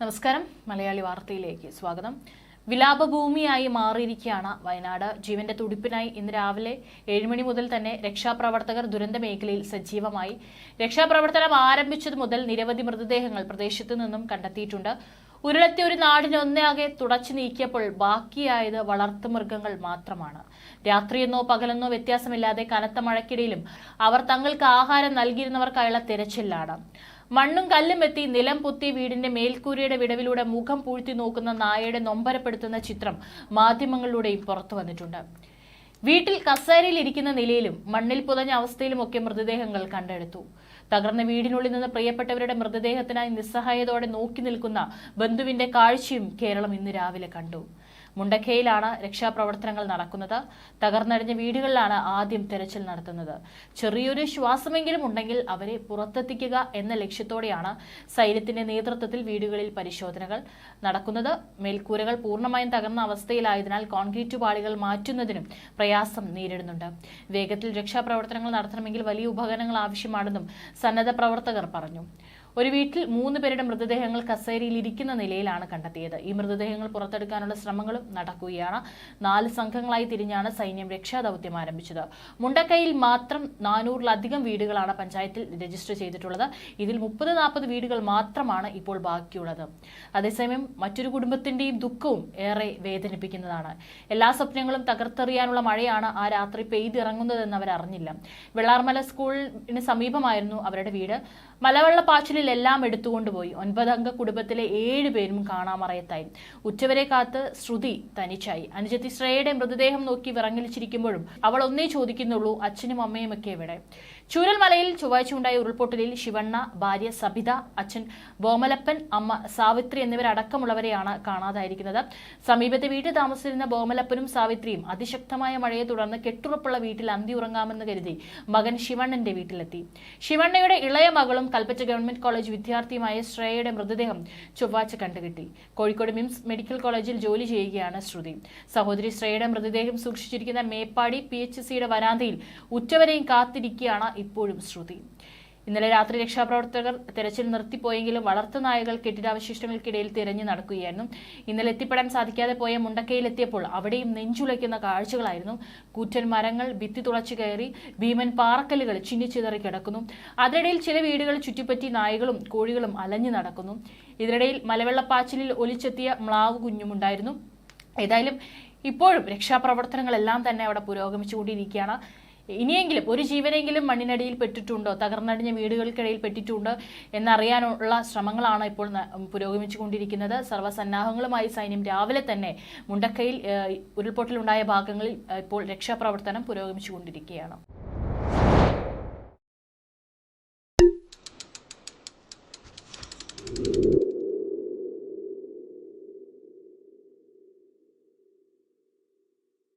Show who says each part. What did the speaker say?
Speaker 1: നമസ്കാരം. മലയാളി വാർത്തയിലേക്ക് സ്വാഗതം. വിലാപഭൂമിയായി മാറിയിരിക്കുകയാണ് വയനാട്. ജീവന്റെ തുടിപ്പിനായി ഇന്ന് രാവിലെ ഏഴുമണി മുതൽ തന്നെ രക്ഷാപ്രവർത്തകർ ദുരന്ത മേഖലയിൽ സജീവമായി. രക്ഷാപ്രവർത്തനം ആരംഭിച്ചത് മുതൽ നിരവധി മൃതദേഹങ്ങൾ പ്രദേശത്തു നിന്നും കണ്ടെത്തിയിട്ടുണ്ട്. ഉരുളത്തെ ഒരു നാടിനൊന്നാകെ തുടച്ചു നീക്കിയപ്പോൾ ബാക്കിയായത് വളർത്തുമൃഗങ്ങൾ മാത്രമാണ്. രാത്രിയെന്നോ പകലെന്നോ വ്യത്യാസമില്ലാതെ കനത്ത മഴക്കിടയിലും അവർ തങ്ങൾക്ക് ആഹാരം നൽകിയിരുന്നവർക്കായുള്ള തിരച്ചിലാണ്. മണ്ണും കല്ലും എത്തി നിലം പൊത്തി വീടിന്റെ മേൽക്കൂരയുടെ വിടവിലൂടെ മുഖം പൂഴ്ത്തി നോക്കുന്ന നായയുടെ നൊമ്പരപ്പെടുത്തുന്ന ചിത്രം മാധ്യമങ്ങളിലൂടെയും പുറത്തു വന്നിട്ടുണ്ട്. വീട്ടിൽ കസേരയിൽ ഇരിക്കുന്ന നിലയിലും മണ്ണിൽ പുതഞ്ഞ അവസ്ഥയിലുമൊക്കെ മൃതദേഹങ്ങൾ കണ്ടെടുത്തു. തകർന്ന വീടിനുള്ളിൽ നിന്ന് പ്രിയപ്പെട്ടവരുടെ മൃതദേഹത്തിനായി നിസ്സഹായതോടെ നോക്കി നിൽക്കുന്ന ബന്ധുവിന്റെ കാഴ്ചയും കേരളം ഇന്ന് രാവിലെ കണ്ടു. മുണ്ടക്കയിലാണ് രക്ഷാപ്രവർത്തനങ്ങൾ നടക്കുന്നത്. തകർന്നടിഞ്ഞ വീടുകളിലാണ് ആദ്യം തെരച്ചിൽ നടത്തുന്നത്. ചെറിയൊരു ശ്വാസമെങ്കിലും ഉണ്ടെങ്കിൽ അവരെ പുറത്തെത്തിക്കുക എന്ന ലക്ഷ്യത്തോടെയാണ് സൈന്യത്തിന്റെ നേതൃത്വത്തിൽ വീടുകളിൽ പരിശോധനകൾ നടക്കുന്നത്. മേൽക്കൂരകൾ പൂർണമായും തകർന്ന അവസ്ഥയിലായതിനാൽ കോൺക്രീറ്റ് പാളികൾ മാറ്റുന്നതിനും പ്രയാസം നേരിടുന്നുണ്ട്. വേഗത്തിൽ രക്ഷാപ്രവർത്തനങ്ങൾ നടത്തണമെങ്കിൽ വലിയ ഉപകരണങ്ങൾ ആവശ്യമാണെന്നും സന്നദ്ധ പ്രവർത്തകർ പറഞ്ഞു. ഒരു വീട്ടിൽ മൂന്ന് പേരുടെ മൃതദേഹങ്ങൾ കസേരയിൽ ഇരിക്കുന്ന നിലയിലാണ് കണ്ടെത്തിയത്. ഈ മൃതദേഹങ്ങൾ പുറത്തെടുക്കാനുള്ള ശ്രമങ്ങളും നടക്കുകയാണ്. നാല് സംഘങ്ങളായി തിരിഞ്ഞാണ് സൈന്യം രക്ഷാദൌത്യം ആരംഭിച്ചത്. മുണ്ടക്കൈയിൽ മാത്രം നാനൂറിലധികം വീടുകളാണ് പഞ്ചായത്തിൽ രജിസ്റ്റർ ചെയ്തിട്ടുള്ളത്. ഇതിൽ മുപ്പത് നാൽപ്പത് വീടുകൾ മാത്രമാണ് ഇപ്പോൾ ബാക്കിയുള്ളത്. അതേസമയം മറ്റൊരു കുടുംബത്തിന്റെയും ദുഃഖവും ഏറെ വേദനിപ്പിക്കുന്നതാണ്. എല്ലാ സ്വപ്നങ്ങളും തകർത്തെറിയാനുള്ള മഴയാണ് ആ രാത്രി പെയ്തിറങ്ങുന്നതെന്ന് അവർ അറിഞ്ഞില്ല വെള്ളാർമല സ്കൂളിന് സമീപമായിരുന്നു അവരുടെ വീട്. മലവെള്ളപ്പാച്ചിലിൽ എല്ലാം എടുത്തുകൊണ്ടുപോയി ഒൻപതംഗ കുടുംബത്തിലെ ഏഴ് പേരും കാണാമറയത്തായി. ഉച്ചവരെ കാത്ത് ശ്രുതി തനിച്ചായി. അനുജത്തി ശ്രേയയുടെ മൃതദേഹം നോക്കി വിറങ്ങലിച്ചിരിക്കുമ്പോഴും അവൾ ഒന്നേ ചോദിക്കുന്നുള്ളൂ അച്ഛനും അമ്മയും ഒക്കെ എവിടെ? ചൂരൽമലയിൽ ചൊവ്വാഴ്ച ഉണ്ടായ ഉരുൾപൊട്ടലിൽ ശിവണ്ണ ഭാര്യ സബിത അച്ഛൻ ബോമലപ്പൻ അമ്മ സാവിത്രി എന്നിവരടക്കമുള്ളവരെയാണ് കാണാതായിരിക്കുന്നത്. സമീപത്തെ വീട്ടിൽ താമസിച്ചിരുന്ന ബോമലപ്പനും സാവിത്രിയും അതിശക്തമായ മഴയെ തുടർന്ന് കെട്ടുറപ്പുള്ള വീട്ടിൽ അന്തി ഉറങ്ങാമെന്ന് കരുതി മകൻ ശിവണ്ണന്റെ വീട്ടിലെത്തി. ശിവണ്ണയുടെ ഇളയ മകളും കൽപ്പറ്റ ഗവൺമെന്റ് വിദ്യാർത്ഥിയുമായ ശ്രേയയുടെ മൃതദേഹം ചൊവ്വാഴ്ച കണ്ടുകിട്ടി. കോഴിക്കോട് മിംസ് മെഡിക്കൽ കോളേജിൽ ജോലി ചെയ്യുകയാണ് ശ്രുതി. സഹോദരി ശ്രേയയുടെ മൃതദേഹം സൂക്ഷിച്ചിരിക്കുന്ന മേപ്പാടി പി എച്ച് സിയുടെ വരാന്തയിൽ ഉച്ചവരെയും കാത്തിരിക്കുകയാണ് ഇപ്പോഴും ശ്രുതി. ഇന്നലെ രാത്രി രക്ഷാപ്രവർത്തകർ തെരച്ചിൽ നിർത്തിപ്പോയെങ്കിലും വളർത്തുനായകൾ കെട്ടിടാവശിഷ്ടങ്ങൾക്കിടയിൽ തിരഞ്ഞു നടക്കുകയായിരുന്നു. ഇന്നലെ എത്തിപ്പെടാൻ സാധിക്കാതെ പോയ മുണ്ടക്കയിലെത്തിയപ്പോൾ അവിടെയും നെഞ്ചുലയ്ക്കുന്ന കാഴ്ചകളായിരുന്നു. കൂറ്റൻ മരങ്ങൾ ഭിത്തി തുളച്ചു കയറി ഭീമൻ പാറക്കല്ലുകൾ ചിന്നിച്ചിതറി കിടക്കുന്നു. അതിനിടയിൽ ചില വീടുകൾ ചുറ്റിപ്പറ്റി നായകളും കോഴികളും അലഞ്ഞു നടക്കുന്നു. ഇതിനിടയിൽ മലവെള്ളപ്പാച്ചിലിൽ ഒലിച്ചെത്തിയ മ്ലാവ് കുഞ്ഞുമുണ്ടായിരുന്നു. ഏതായാലും ഇപ്പോഴും രക്ഷാപ്രവർത്തനങ്ങളെല്ലാം തന്നെ അവിടെ പുരോഗമിച്ചുകൊണ്ടിരിക്കുകയാണ്. ഇനിയെങ്കിലും ഒരു ജീവനെങ്കിലും മണ്ണിനടിയിൽ പെട്ടിട്ടുണ്ടോ? തകർന്നടിഞ്ഞ വീടുകൾക്കിടയിൽ പെട്ടിട്ടുണ്ടോ? എന്നറിയാനുള്ള ശ്രമങ്ങളാണ് ഇപ്പോൾ പുരോഗമിച്ചുകൊണ്ടിരിക്കുന്നത്. സർവസന്നാഹങ്ങളുമായി സൈന്യം രാവിലെ തന്നെ മുണ്ടക്കയിൽ ഉരുൾപൊട്ടലുണ്ടായ ഭാഗങ്ങളിൽ ഇപ്പോൾ രക്ഷാപ്രവർത്തനം പുരോഗമിച്ചുകൊണ്ടിരിക്കുകയാണ്.